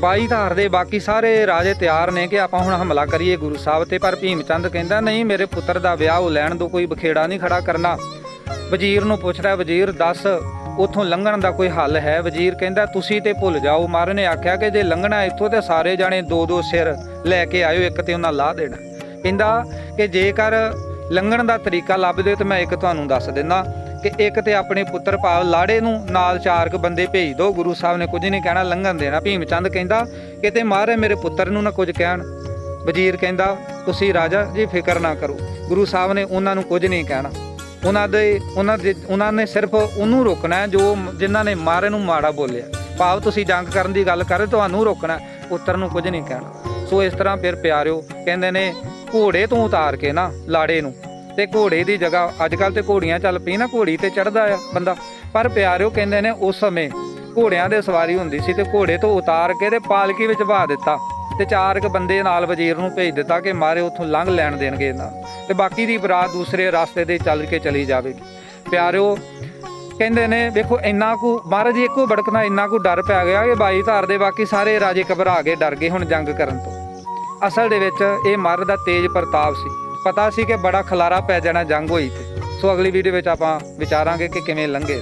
ਬਾਈ ਧਾਰ ਦੇ ਬਾਕੀ ਸਾਰੇ ਰਾਜੇ ਤਿਆਰ ਨੇ ਕਿ ਆਪਾਂ ਹੁਣ ਹਮਲਾ ਕਰੀਏ ਗੁਰੂ ਸਾਹਿਬ ਤੇ, ਪਰ ਭੀਮ ਚੰਦ ਕਹਿੰਦਾ, ਨਹੀਂ, ਮੇਰੇ ਪੁੱਤਰ ਦਾ ਵਿਆਹ ਉਹ ਲੈਣ ਦੋ, ਕੋਈ ਬਖੇੜਾ ਨਹੀਂ ਖੜਾ ਕਰਨਾ। ਵਜ਼ੀਰ ਨੂੰ ਪੁੱਛਦਾ ਵਜ਼ੀਰ, ਦੱਸ, ਉਥੋਂ ਲੰਘਣ ਦਾ ਕੋਈ ਹੱਲ ਹੈ? ਵਜ਼ੀਰ ਕਹਿੰਦਾ, ਤੁਸੀਂ ਤੇ ਭੁੱਲ ਜਾਓ। ਮਹਾਰਾਜ ਨੇ ਆਖਿਆ ਕਿ ਜੇ ਲੰਘਣਾ ਇੱਥੋਂ ਤੇ ਸਾਰੇ ਜਾਣੇ ਦੋ ਦੋ ਸਿਰ ਲੈ ਕੇ ਆਇਓ, ਇੱਕ ਤੇ ਉਹਨਾਂ ਲਾ ਦੇਣਾ। ਕਹਿੰਦਾ ਕਿ ਜੇਕਰ ਲੰਘਣ ਦਾ ਤਰੀਕਾ ਲੱਭਦੇ ਤੇ ਮੈਂ ਇੱਕ ਤੁਹਾਨੂੰ ਦੱਸ ਦਿੰਦਾ ਕਿ ਇੱਕ ਤੇ ਆਪਣੇ ਪੁੱਤਰ ਭਾਵ ਲਾੜੇ ਨੂੰ ਨਾਲ ਚਾਰ ਕੁ ਬੰਦੇ ਭੇਜ ਦਿਓ ਗੁਰੂ ਸਾਹਿਬ ਨੇ ਕੁਝ ਨਹੀਂ ਕਹਿਣਾ, ਲੰਘਣ ਦੇਣਾ। ਭੀਮ ਚੰਦ ਕਹਿੰਦਾ, ਕਿਤੇ ਮਹਾਰਾਜ ਮੇਰੇ ਪੁੱਤਰ ਨੂੰ ਨਾ ਕੁਝ ਕਹਿਣ। ਵਜ਼ੀਰ ਕਹਿੰਦਾ, ਤੁਸੀਂ ਰਾਜਾ, ਜੀ ਫਿਕਰ ਨਾ ਕਰੋ। ਗੁਰੂ ਸਾਹਿਬ ਨੇ ਉਹਨਾਂ ਨੂੰ ਕੁਝ ਨਹੀਂ ਕਹਿਣਾ। ਉਹਨਾਂ ਦੇ ਉਹਨਾਂ ਦੇ, ਉਹਨਾਂ ਨੇ ਸਿਰਫ ਉਹਨੂੰ ਰੋਕਣਾ ਜੋ ਜਿਨ੍ਹਾਂ ਨੇ ਮਾਰੇ ਨੂੰ ਮਾੜਾ ਬੋਲਿਆ। ਭਾਵ ਤੁਸੀਂ ਜੰਗ ਕਰਨ ਦੀ ਗੱਲ ਕਰ ਤੁਹਾਨੂੰ ਰੋਕਣਾ ਪੁੱਤਰ ਨੂੰ ਕੁਝ ਨਹੀਂ ਕਹਿਣਾ। ਸੋ ਇਸ ਤਰ੍ਹਾਂ ਫਿਰ ਪਿਆਰਿਓ, ਕਹਿੰਦੇ ਨੇ, ਘੋੜੇ ਤੋਂ ਉਤਾਰ ਕੇ ਨਾ, ਲਾੜੇ ਨੂੰ ਤੇ ਘੋੜੇ ਦੀ ਜਗ੍ਹਾ। ਅੱਜ ਕੱਲ ਤੇ ਘੋੜੀਆਂ ਚੱਲ ਪਈ ਨਾ, ਘੋੜੀ ਤੇ ਚੜਦਾ ਆ ਬੰਦਾ। ਪਰ ਪਿਆਰਿਓ ਕਹਿੰਦੇ ਨੇ, ਉਸ ਸਮੇਂ ਘੋੜਿਆਂ ਦੇ ਸਵਾਰੀ ਹੁੰਦੀ ਸੀ ਤੇ ਘੋੜੇ ਤੋਂ ਉਤਾਰ ਕੇ ਤੇ ਪਾਲਕੀ ਵਿੱਚ ਬਹਾ ਦਿੱਤਾ ਤੇ ਚਾਰ ਕ ਬੰਦੇ ਨਾਲ ਵਜ਼ੀਰ ਨੂੰ ਭੇਜ ਦਿੱਤਾ ਕਿ ਮਾਰੇ ਉੱਥੋਂ ਲੰਘ ਲੈਣ ਦੇਣਗੇ ਇਹਨਾਂ ਤੇ ਬਾਕੀ ਦੀ ਬਰਾਤ ਦੂਸਰੇ ਰਸਤੇ ਤੇ ਚੱਲ ਕੇ ਚਲੀ ਜਾਵੇਗੀ ਪਿਆਰਿਓ ਕਹਿੰਦੇ ਨੇ, ਵੇਖੋ ਇੰਨਾ ਕੁ, ਮਹਾਰਾਜ ਜੀ, ਇੱਕੋ ਬੜਕਣਾ, ਇੰਨਾ ਕੁ ਡਰ ਪੈ ਗਿਆ ਕਿ ਬਾਈ ਧਾਰ ਦੇ ਬਾਕੀ ਸਾਰੇ ਰਾਜੇ ਘਬਰਾ ਕੇ ਡਰ ਗਏ ਹੁਣ ਜੰਗ ਕਰਨ ਤੋਂ। ਅਸਲ ਦੇ ਵਿੱਚ ਇਹ ਮਹਾਰਾਜ ਦਾ ਤੇਜ ਪ੍ਰਤਾਪ ਸੀ। ਪਤਾ ਸੀ ਕਿ ਬੜਾ ਖਲਾਰਾ ਪੈ ਜਾਣਾ ਜੰਗ ਹੋਈ ਤੇ। ਸੋ ਅਗਲੀ ਵੀਡੀਓ ਵਿੱਚ ਆਪਾਂ ਵਿਚਾਰਾਂਗੇ ਕਿ ਕਿਵੇਂ ਲੰਘੇ।